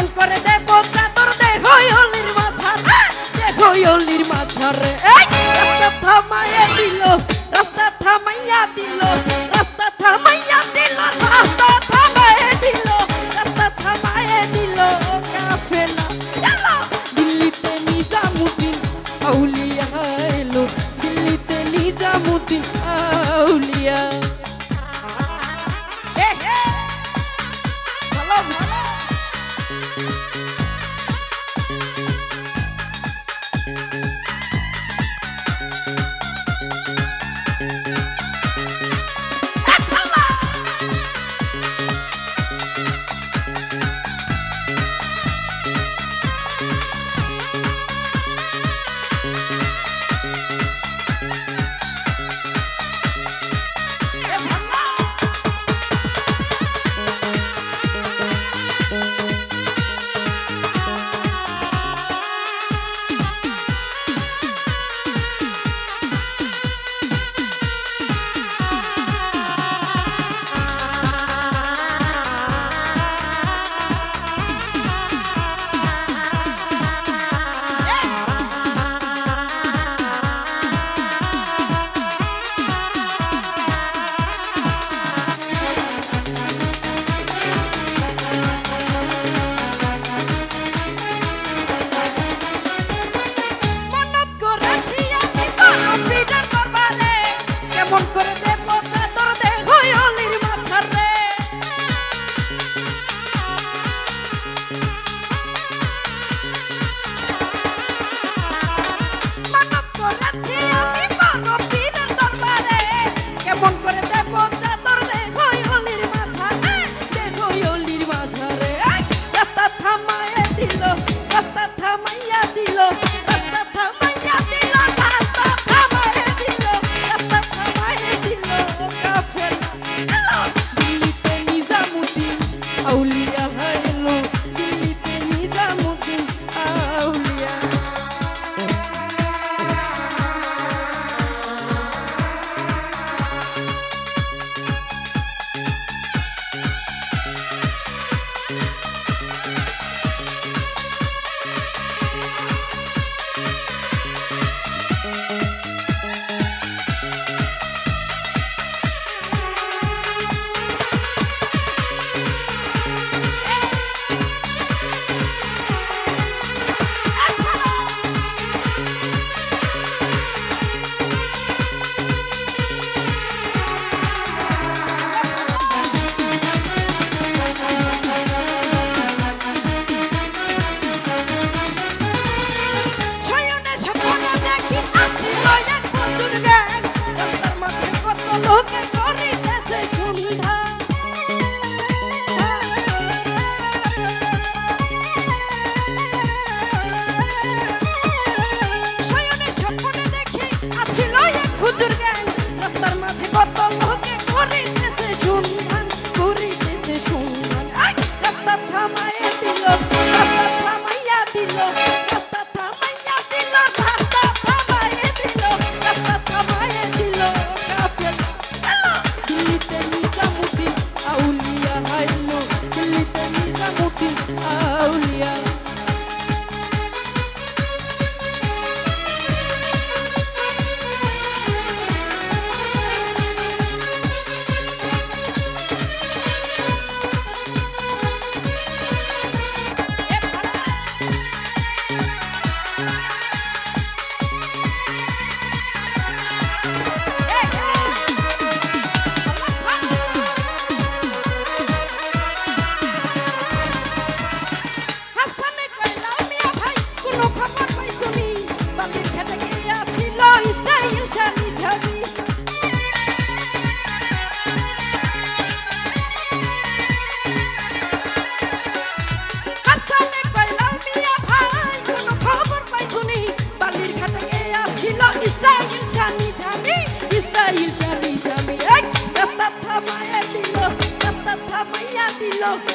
Phone করে দেবো তাতর দেহ হলির মাথা দেখো হলির মাথা রে। ¡Bailalo!